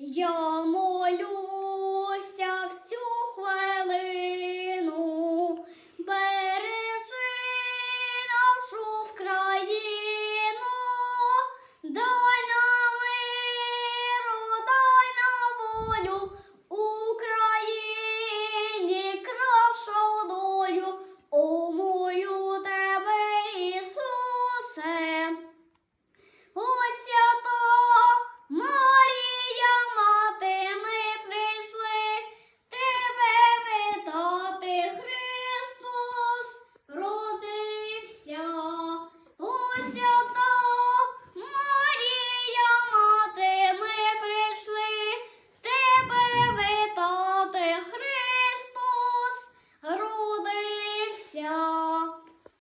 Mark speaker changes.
Speaker 1: Я молюся в цю хвилину,